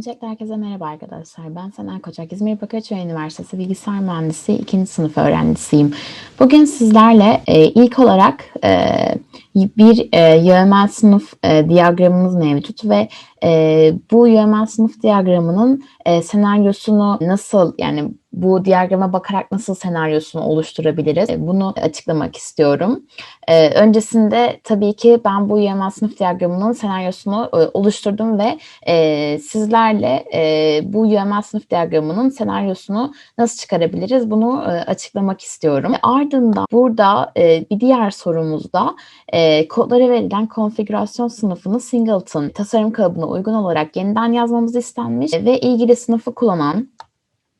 Öncelikle herkese merhaba arkadaşlar. Ben Sena Koçak, İzmir Bakırköy Üniversitesi Bilgisayar Mühendisi 2. sınıf öğrencisiyim. Bugün sizlerle e, ilk olarak e, bir e, UML sınıf e, diyagramımız mevcut ve e, bu UML sınıf diyagramının e, senaryosunu nasıl yani bu diyagrama bakarak nasıl senaryosunu oluşturabiliriz? E, bunu açıklamak istiyorum. E, öncesinde tabii ki ben bu UML sınıf diyagramının senaryosunu e, oluşturdum ve sizlerle bu UML sınıf diyagramının senaryosunu nasıl çıkarabiliriz? Bunu açıklamak istiyorum. Ardından burada bir diğer sorumuzda e, kodlara verilen konfigürasyon sınıfını singleton tasarım kalıbına uygun olarak yeniden yazmamız istenmiş ve ilgili sınıfı kullanan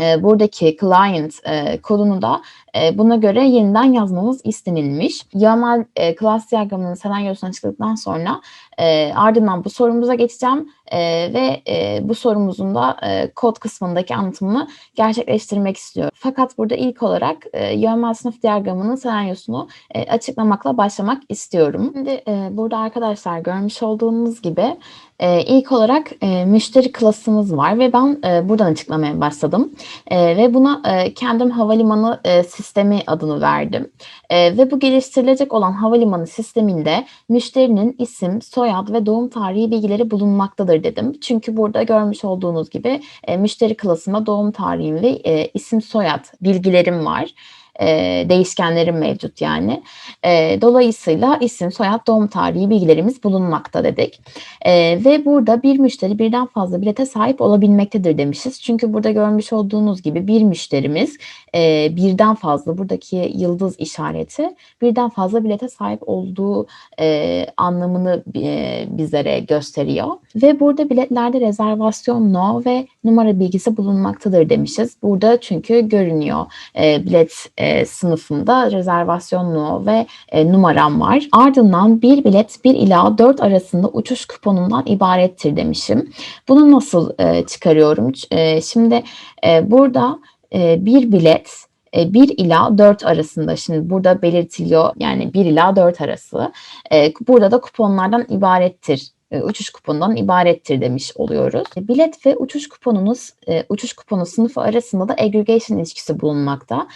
e, buradaki client e, kodunu da e, buna göre yeniden yazmamız istenilmiş. YAML e, class diyagramının senaryosunu açıkladıktan sonra e, ardından bu sorumuza geçeceğim e, ve e, bu sorumuzun da e, kod kısmındaki anlatımını gerçekleştirmek istiyorum. Fakat burada ilk olarak e, YAML sınıf diyagramının senaryosunu e, açıklamakla başlamak istiyorum. Şimdi e, burada arkadaşlar görmüş olduğunuz gibi e, ilk olarak e, müşteri klasımız var ve ben e, buradan açıklamaya başladım. E, ve buna e, kendim havalimanı e, sistemi adını verdim. E, ve bu geliştirilecek olan havalimanı sisteminde müşterinin isim, soyad ve doğum tarihi bilgileri bulunmaktadır dedim. Çünkü burada görmüş olduğunuz gibi e, müşteri klasında doğum tarihim ve e, isim, soyad bilgilerim var e, değişkenlerim mevcut yani. E, dolayısıyla isim, soyad, doğum tarihi bilgilerimiz bulunmakta dedik. E, ve burada bir müşteri birden fazla bilete sahip olabilmektedir demişiz. Çünkü burada görmüş olduğunuz gibi bir müşterimiz e, birden fazla buradaki yıldız işareti birden fazla bilete sahip olduğu e, anlamını e, bizlere gösteriyor. Ve burada biletlerde rezervasyon no ve numara bilgisi bulunmaktadır demişiz. Burada çünkü görünüyor e, bilet e, sınıfında rezervasyon no ve e, numaram var. Ardından bir bilet 1 ila 4 arasında uçuş kuponundan ibarettir demişim. Bunu nasıl e, çıkarıyorum? E, şimdi e, burada e, bir bilet 1 e, ila 4 arasında şimdi burada belirtiliyor yani 1 ila 4 arası. E, burada da kuponlardan ibarettir e, uçuş kuponundan ibarettir demiş oluyoruz. E, bilet ve uçuş kuponunuz e, uçuş kuponu sınıfı arasında da aggregation ilişkisi bulunmakta.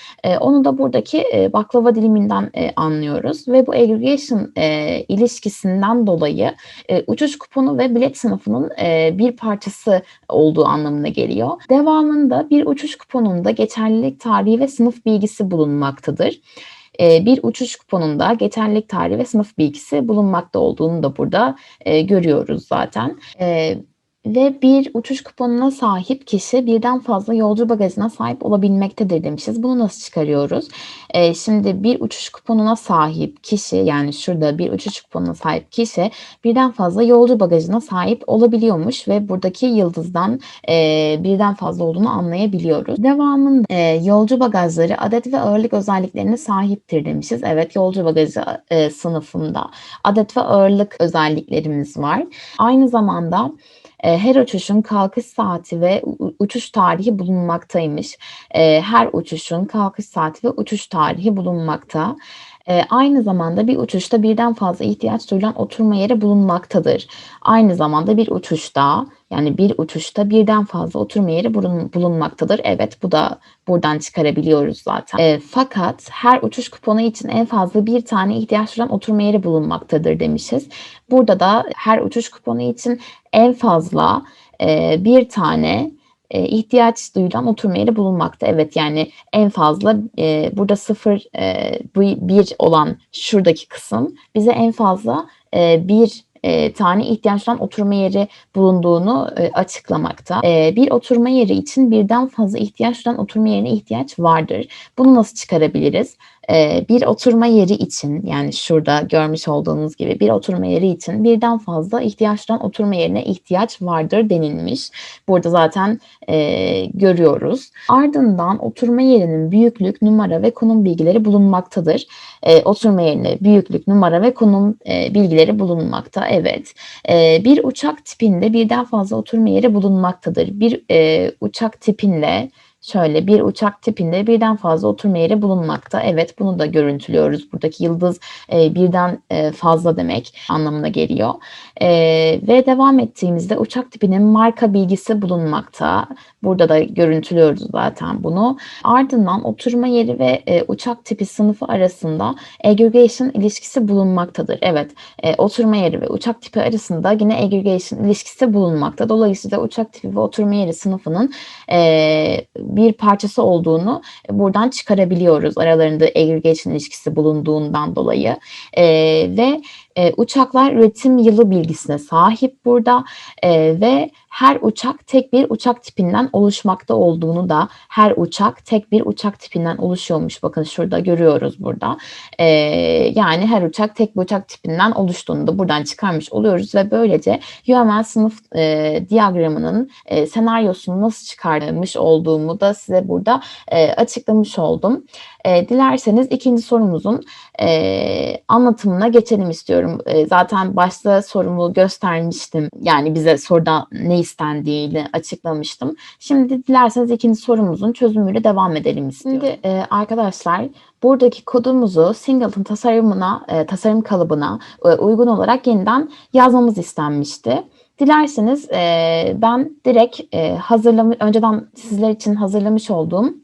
Onu da buradaki baklava diliminden anlıyoruz ve bu aggregation ilişkisinden dolayı uçuş kuponu ve bilet sınıfının bir parçası olduğu anlamına geliyor. Devamında bir uçuş kuponunda geçerlilik tarihi ve sınıf bilgisi bulunmaktadır. Ee, bir uçuş kuponunda geçerlilik tarihi ve sınıf bilgisi bulunmakta olduğunu da burada e, görüyoruz zaten. E, ve bir uçuş kuponuna sahip kişi birden fazla yolcu bagajına sahip olabilmektedir demişiz. Bunu nasıl çıkarıyoruz? Ee, şimdi bir uçuş kuponuna sahip kişi yani şurada bir uçuş kuponuna sahip kişi birden fazla yolcu bagajına sahip olabiliyormuş ve buradaki yıldızdan e, birden fazla olduğunu anlayabiliyoruz. Devamında e, yolcu bagajları adet ve ağırlık özelliklerine sahiptir demişiz. Evet yolcu bagajı e, sınıfında adet ve ağırlık özelliklerimiz var. Aynı zamanda her uçuşun kalkış saati ve uçuş tarihi bulunmaktaymış. E, her uçuşun kalkış saati ve uçuş tarihi bulunmakta. E, aynı zamanda bir uçuşta birden fazla ihtiyaç duyulan oturma yeri bulunmaktadır. Aynı zamanda bir uçuşta yani bir uçuşta birden fazla oturma yeri bulunmaktadır. Evet bu da buradan çıkarabiliyoruz zaten. E, fakat her uçuş kuponu için en fazla bir tane ihtiyaç duyulan oturma yeri bulunmaktadır demişiz. Burada da her uçuş kuponu için en fazla e, bir tane e, ihtiyaç duyulan oturma yeri bulunmakta. Evet yani en fazla e, burada sıfır e, bir olan şuradaki kısım bize en fazla e, bir e, tane ihtiyaçtan oturma yeri bulunduğunu e, açıklamakta. E, bir oturma yeri için birden fazla ihtiyaçtan oturma yerine ihtiyaç vardır. Bunu nasıl çıkarabiliriz? Bir oturma yeri için yani şurada görmüş olduğunuz gibi bir oturma yeri için birden fazla ihtiyaçtan oturma yerine ihtiyaç vardır denilmiş. Burada zaten e, görüyoruz. Ardından oturma yerinin büyüklük, numara ve konum bilgileri bulunmaktadır. E, oturma yerine büyüklük, numara ve konum e, bilgileri bulunmakta. Evet. E, bir uçak tipinde birden fazla oturma yeri bulunmaktadır. Bir e, uçak tipinde şöyle bir uçak tipinde birden fazla oturma yeri bulunmakta. Evet bunu da görüntülüyoruz. Buradaki yıldız e, birden e, fazla demek anlamına geliyor. E, ve devam ettiğimizde uçak tipinin marka bilgisi bulunmakta. Burada da görüntülüyoruz zaten bunu. Ardından oturma yeri ve e, uçak tipi sınıfı arasında aggregation ilişkisi bulunmaktadır. Evet, e, oturma yeri ve uçak tipi arasında yine aggregation ilişkisi bulunmakta. Dolayısıyla uçak tipi ve oturma yeri sınıfının e, bir parçası olduğunu buradan çıkarabiliyoruz. Aralarında aggregation ilişkisi bulunduğundan dolayı. E, ve e, uçaklar üretim yılı bilgisine sahip burada e, ve her uçak tek bir uçak tipinden oluşmakta olduğunu da her uçak tek bir uçak tipinden oluşuyormuş. Bakın şurada görüyoruz burada. E, yani her uçak tek bir uçak tipinden oluştuğunu da buradan çıkarmış oluyoruz ve böylece UML sınıf e, diyagramının e, senaryosunu nasıl çıkarmış olduğumu da size burada e, açıklamış oldum. E, dilerseniz ikinci sorumuzun e, anlatımına geçelim istiyorum. E, zaten başta sorumu göstermiştim. Yani bize soruda ne istendiğini açıklamıştım. Şimdi dilerseniz ikinci sorumuzun çözümüyle devam edelim istiyorum. Şimdi e, arkadaşlar buradaki kodumuzu Singleton tasarımına, e, tasarım kalıbına e, uygun olarak yeniden yazmamız istenmişti. Dilerseniz e, ben direkt e, hazırlamış, önceden sizler için hazırlamış olduğum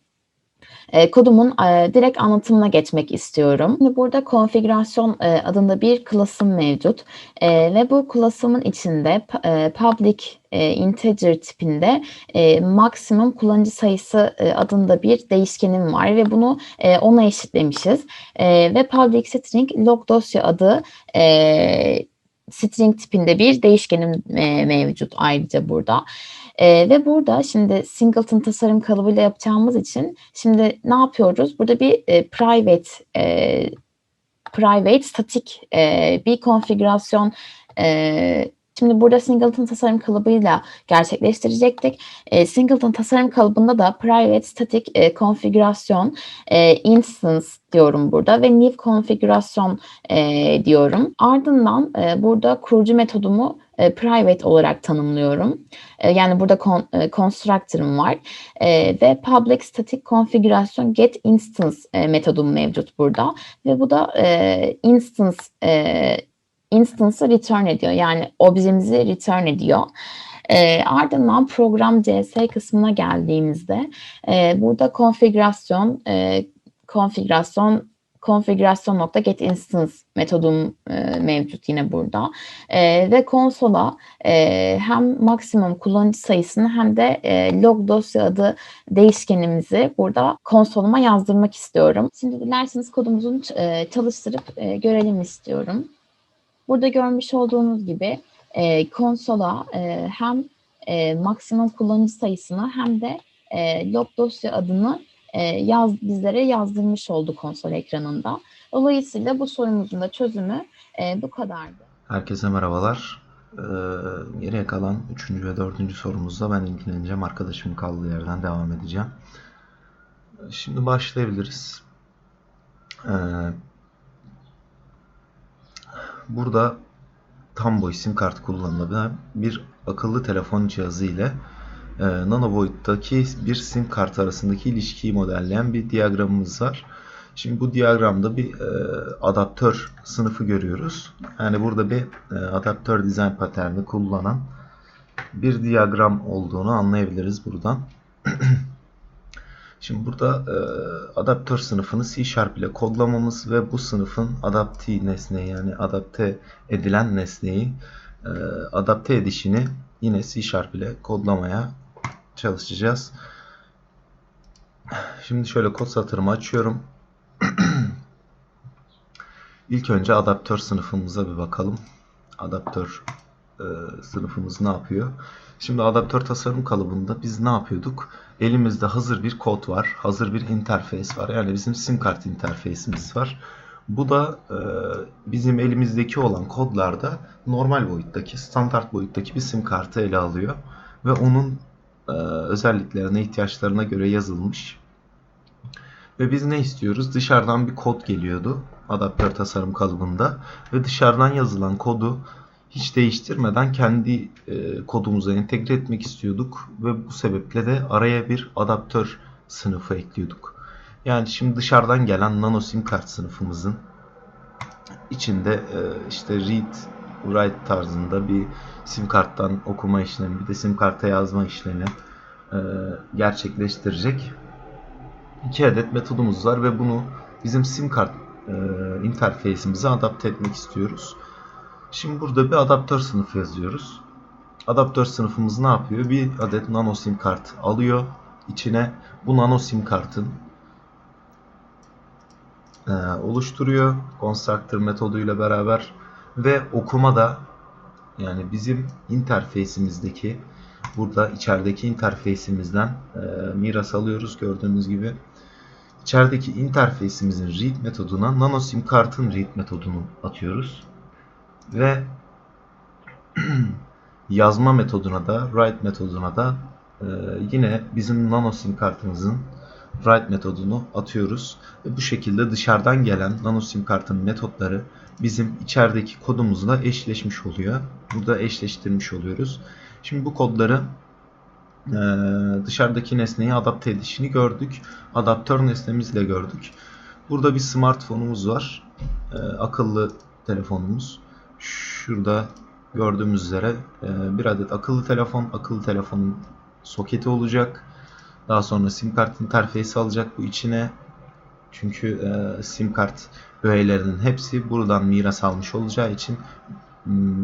e, kodumun e, direkt anlatımına geçmek istiyorum. Şimdi burada konfigürasyon e, adında bir klasım mevcut e, ve bu klasımın içinde e, public e, integer tipinde e, maksimum kullanıcı sayısı e, adında bir değişkenim var ve bunu e, ona eşitlemişiz e, ve public string log dosya adı e, string tipinde bir değişkenim e, mevcut ayrıca burada. E, ve burada şimdi singleton tasarım kalıbıyla yapacağımız için şimdi ne yapıyoruz? Burada bir e, private e, private statik e, bir konfigürasyon e, Şimdi burada Singleton tasarım kalıbıyla gerçekleştirecektik. E, Singleton tasarım kalıbında da private static e, konfigürasyon e, instance diyorum burada ve new konfigürasyon e, diyorum. Ardından e, burada kurucu metodumu e, private olarak tanımlıyorum. E, yani burada con, e, constructor'ım var e, ve public static configuration get instance e, metodum mevcut burada ve bu da e, instance e, instance'ı return ediyor. Yani objemizi return ediyor. E, ardından program CS kısmına geldiğimizde e, burada konfigürasyon e, konfigürasyon configuration.get instance metodum e, mevcut yine burada. E, ve konsola e, hem maksimum kullanıcı sayısını hem de e, log dosya adı değişkenimizi burada konsoluma yazdırmak istiyorum. Şimdi dilerseniz kodumuzun e, çalıştırıp e, görelim istiyorum. Burada görmüş olduğunuz gibi e, konsola e, hem e, maksimum kullanıcı sayısını hem de e, log dosya adını e, yaz, bizlere yazdırmış oldu konsol ekranında. Dolayısıyla bu sorumuzun da çözümü e, bu kadardı. Herkese merhabalar. Ee, geriye kalan 3. ve 4. sorumuzda ben ilgileneceğim. Arkadaşımın kaldığı yerden devam edeceğim. Şimdi başlayabiliriz. Ee, burada Tambo isim kartı kullanılabilen bir akıllı telefon cihazı ile e, nanoboyuttaki bir sim kartı arasındaki ilişkiyi modelleyen bir diyagramımız var. Şimdi bu diyagramda bir e, adaptör sınıfı görüyoruz. Yani burada bir e, adaptör dizayn paterni kullanan bir diyagram olduğunu anlayabiliriz buradan. Şimdi burada e, adaptör sınıfını C Sharp ile kodlamamız ve bu sınıfın adapte nesneyi yani adapte edilen nesneyi e, adapte edişini yine C Sharp ile kodlamaya çalışacağız. Şimdi şöyle kod satırımı açıyorum. İlk önce adaptör sınıfımıza bir bakalım. Adaptör e, sınıfımız ne yapıyor? Şimdi adaptör tasarım kalıbında biz ne yapıyorduk? Elimizde hazır bir kod var. Hazır bir interfeys var. Yani bizim sim kart interfeysimiz var. Bu da e, bizim elimizdeki olan kodlarda normal boyuttaki, standart boyuttaki bir sim kartı ele alıyor. Ve onun özelliklerine, ihtiyaçlarına göre yazılmış. Ve biz ne istiyoruz? Dışarıdan bir kod geliyordu adaptör tasarım kalıbında ve dışarıdan yazılan kodu hiç değiştirmeden kendi e, kodumuza entegre etmek istiyorduk ve bu sebeple de araya bir adaptör sınıfı ekliyorduk. Yani şimdi dışarıdan gelen nano sim kart sınıfımızın içinde e, işte read, write tarzında bir sim karttan okuma işlemi, bir de sim karta yazma işlemi e, gerçekleştirecek iki adet metodumuz var ve bunu bizim sim kart e, interface'imize adapte etmek istiyoruz. Şimdi burada bir adaptör sınıfı yazıyoruz. Adaptör sınıfımız ne yapıyor? Bir adet nano sim kart alıyor. İçine bu nano sim kartın e, oluşturuyor. Constructor metoduyla beraber ve okuma da yani bizim interface'imizdeki burada içerideki interface'imizden e, miras alıyoruz gördüğünüz gibi. İçerideki interface'imizin read metoduna nano sim kartın read metodunu atıyoruz. Ve yazma metoduna da write metoduna da e, yine bizim nano sim kartımızın write metodunu atıyoruz. Ve bu şekilde dışarıdan gelen nano sim kartın metotları bizim içerideki kodumuzla eşleşmiş oluyor. Burada eşleştirmiş oluyoruz. Şimdi bu kodları e, dışarıdaki nesneye adapte edişini gördük. Adaptör nesnemizle gördük. Burada bir smartphone'umuz var. E, akıllı telefonumuz. Şurada gördüğümüz üzere e, bir adet akıllı telefon. Akıllı telefonun soketi olacak. Daha sonra sim kart interfeysi alacak bu içine. Çünkü e, sim kart öğelerinin hepsi buradan miras almış olacağı için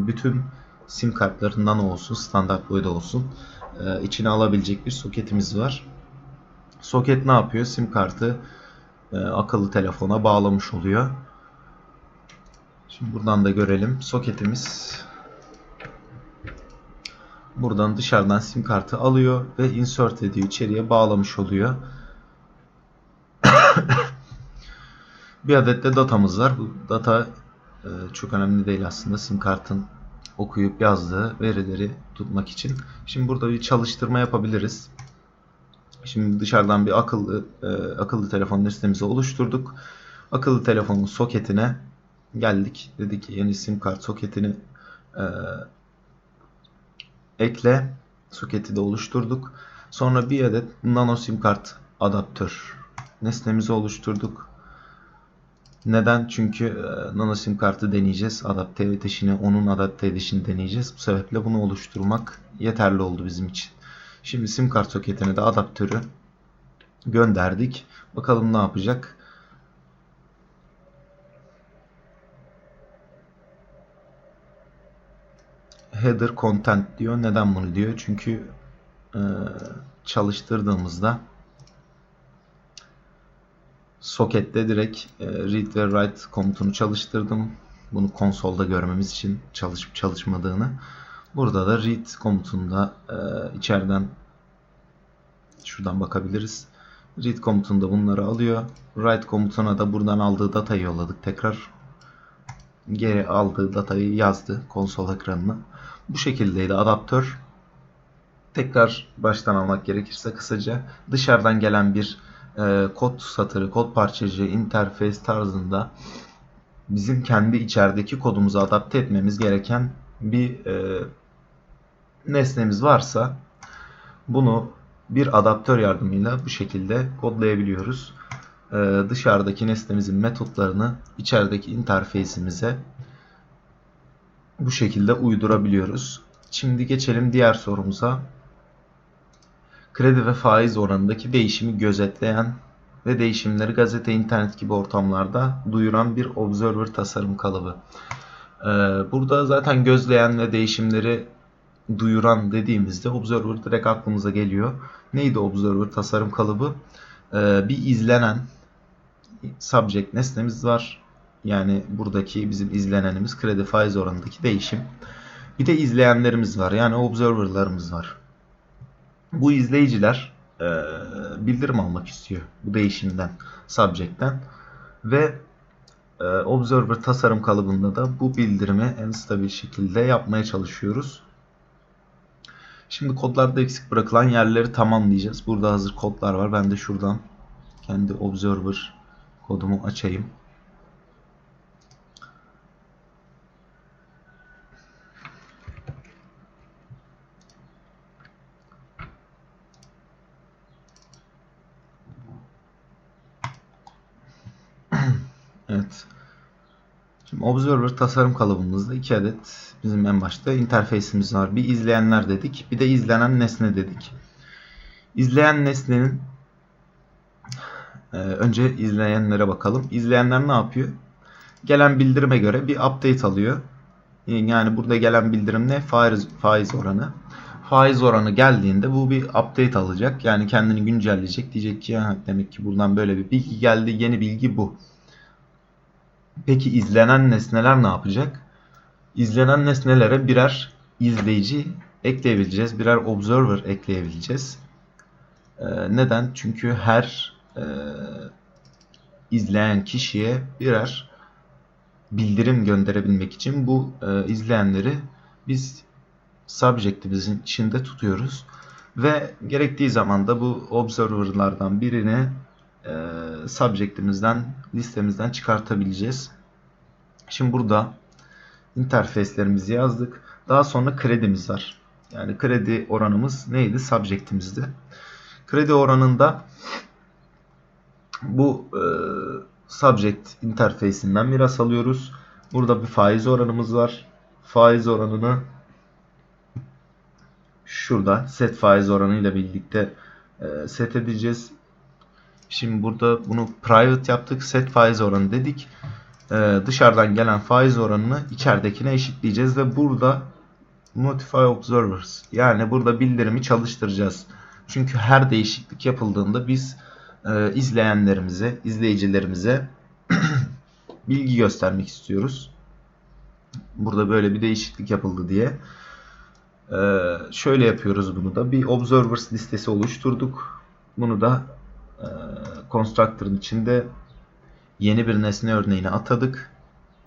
bütün sim kartların nano olsun, standart boyda olsun e, içine alabilecek bir soketimiz var. Soket ne yapıyor? Sim kartı e, akıllı telefona bağlamış oluyor. Şimdi buradan da görelim. Soketimiz buradan dışarıdan sim kartı alıyor ve insert ediyor. içeriye bağlamış oluyor. bir adet de datamız var. Bu data e, çok önemli değil aslında. Sim kartın okuyup yazdığı verileri tutmak için. Şimdi burada bir çalıştırma yapabiliriz. Şimdi dışarıdan bir akıllı e, akıllı telefon listemizi oluşturduk. Akıllı telefonun soketine geldik. Dedik ki yeni sim kart soketini e, ekle. Soketi de oluşturduk. Sonra bir adet nano sim kart adaptör nesnemizi oluşturduk. Neden? Çünkü e, nano sim kartı deneyeceğiz. Adapte edişini, onun adapte edişini deneyeceğiz. Bu sebeple bunu oluşturmak yeterli oldu bizim için. Şimdi sim kart soketine de adaptörü gönderdik. Bakalım ne yapacak? Header content diyor. Neden bunu diyor? Çünkü e, çalıştırdığımızda sokette direkt e, read ve write komutunu çalıştırdım. Bunu konsolda görmemiz için çalışıp çalışmadığını. Burada da read komutunda e, içeriden şuradan bakabiliriz. Read komutunda bunları alıyor. Write komutuna da buradan aldığı datayı yolladık. Tekrar geri aldığı datayı yazdı konsol ekranına. Bu şekildeydi adaptör. Tekrar baştan almak gerekirse kısaca dışarıdan gelen bir e, kod satırı, kod parçacığı, interface tarzında bizim kendi içerideki kodumuzu adapte etmemiz gereken bir e, nesnemiz varsa bunu bir adaptör yardımıyla bu şekilde kodlayabiliyoruz. E, dışarıdaki nesnemizin metotlarını içerideki interface'imize bu şekilde uydurabiliyoruz. Şimdi geçelim diğer sorumuza kredi ve faiz oranındaki değişimi gözetleyen ve değişimleri gazete, internet gibi ortamlarda duyuran bir observer tasarım kalıbı. Ee, burada zaten gözleyen ve değişimleri duyuran dediğimizde observer direkt aklımıza geliyor. Neydi observer tasarım kalıbı? Ee, bir izlenen subject nesnemiz var. Yani buradaki bizim izlenenimiz kredi faiz oranındaki değişim. Bir de izleyenlerimiz var. Yani observerlarımız var bu izleyiciler e, bildirim almak istiyor bu değişimden, subject'ten ve e, observer tasarım kalıbında da bu bildirimi en stabil şekilde yapmaya çalışıyoruz. Şimdi kodlarda eksik bırakılan yerleri tamamlayacağız. Burada hazır kodlar var. Ben de şuradan kendi observer kodumu açayım. Evet. Observer tasarım kalıbımızda iki adet bizim en başta interface'imiz var. Bir izleyenler dedik. Bir de izlenen nesne dedik. İzleyen nesnenin e, önce izleyenlere bakalım. İzleyenler ne yapıyor? Gelen bildirime göre bir update alıyor. Yani burada gelen bildirim ne? Faiz, faiz oranı. Faiz oranı geldiğinde bu bir update alacak. Yani kendini güncelleyecek. Diyecek ki "Ha, demek ki buradan böyle bir bilgi geldi. Yeni bilgi bu. Peki izlenen nesneler ne yapacak? İzlenen nesnelere birer izleyici ekleyebileceğiz. Birer observer ekleyebileceğiz. Ee, neden? Çünkü her e, izleyen kişiye birer bildirim gönderebilmek için bu e, izleyenleri biz subject'imizin içinde tutuyoruz. Ve gerektiği zaman da bu observer'lardan birini e, subject'imizden, listemizden çıkartabileceğiz. Şimdi burada interface'lerimizi yazdık. Daha sonra kredimiz var. Yani kredi oranımız neydi? Subject'imizdi. Kredi oranında bu e, subject interface'inden miras alıyoruz. Burada bir faiz oranımız var. Faiz oranını şurada set faiz oranı ile birlikte e, set edeceğiz. Şimdi burada bunu private yaptık. Set faiz oranı dedik. E, dışarıdan gelen faiz oranını içeridekine eşitleyeceğiz ve burada notify observers yani burada bildirimi çalıştıracağız. Çünkü her değişiklik yapıldığında biz e, izleyenlerimize, izleyicilerimize bilgi göstermek istiyoruz. Burada böyle bir değişiklik yapıldı diye. Ee, şöyle yapıyoruz bunu da. Bir observers listesi oluşturduk. Bunu da e, constructor'ın içinde yeni bir nesne örneğini atadık.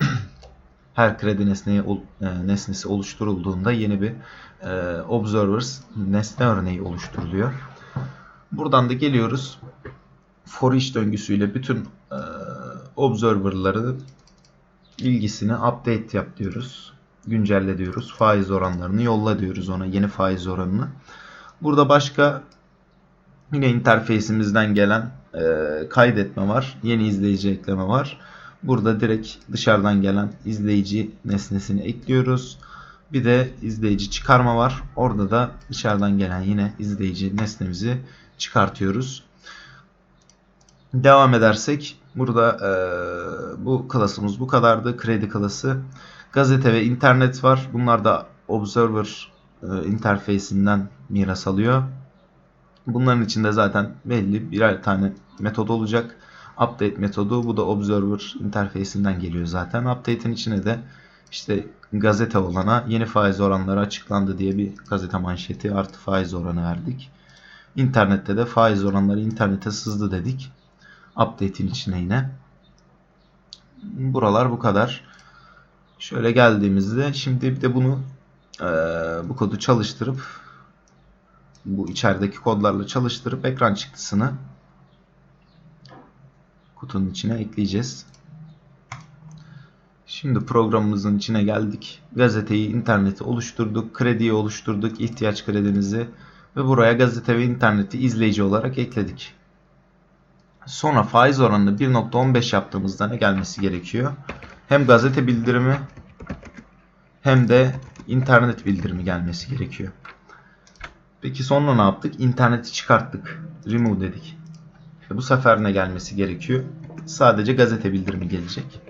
Her kredi nesneye, e, nesnesi oluşturulduğunda yeni bir e, observers nesne örneği oluşturuluyor. Buradan da geliyoruz. For each döngüsüyle bütün e, observer'ları ilgisini update yap diyoruz. Güncelle diyoruz. Faiz oranlarını yolla diyoruz ona. Yeni faiz oranını. Burada başka yine interface'imizden gelen e, kaydetme var. Yeni izleyici ekleme var. Burada direkt dışarıdan gelen izleyici nesnesini ekliyoruz. Bir de izleyici çıkarma var. Orada da dışarıdan gelen yine izleyici nesnemizi çıkartıyoruz. Devam edersek burada e, bu klasımız bu kadardı. Kredi klası. Gazete ve internet var. Bunlar da Observer e, interface'inden miras alıyor. Bunların içinde zaten belli birer tane metod olacak. Update metodu bu da Observer interface'inden geliyor zaten. Update'in içine de işte gazete olana yeni faiz oranları açıklandı diye bir gazete manşeti artı faiz oranı verdik. İnternette de faiz oranları internete sızdı dedik. Update'in içine yine. Buralar bu kadar. Şöyle geldiğimizde şimdi bir de bunu bu kodu çalıştırıp bu içerideki kodlarla çalıştırıp ekran çıktısını kutunun içine ekleyeceğiz. Şimdi programımızın içine geldik. Gazeteyi, interneti oluşturduk. Krediyi oluşturduk. ihtiyaç kredimizi ve buraya gazete ve interneti izleyici olarak ekledik. Sonra faiz oranını 1.15 yaptığımızda ne gelmesi gerekiyor? Hem gazete bildirimi hem de internet bildirimi gelmesi gerekiyor. Peki sonra ne yaptık? İnterneti çıkarttık. Remove dedik. E bu sefer ne gelmesi gerekiyor? Sadece gazete bildirimi gelecek.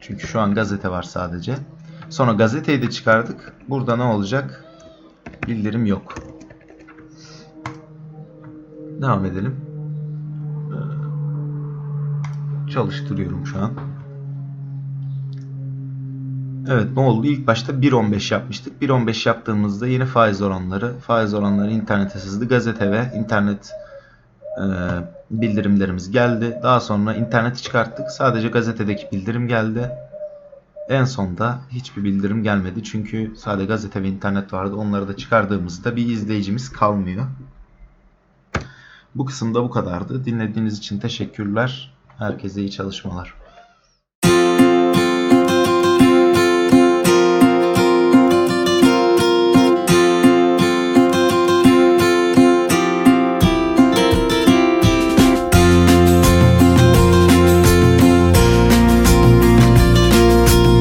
Çünkü şu an gazete var sadece. Sonra gazeteyi de çıkardık. Burada ne olacak? Bildirim yok. Devam edelim. Ee, Çalıştırıyorum şu an. Evet ne oldu? İlk başta 1.15 yapmıştık. 1.15 yaptığımızda yeni faiz oranları, faiz oranları internete sızdı. Gazete ve internet e, bildirimlerimiz geldi. Daha sonra interneti çıkarttık. Sadece gazetedeki bildirim geldi. En sonda hiçbir bildirim gelmedi. Çünkü sadece gazete ve internet vardı. Onları da çıkardığımızda bir izleyicimiz kalmıyor. Bu kısımda bu kadardı. Dinlediğiniz için teşekkürler. Herkese iyi çalışmalar.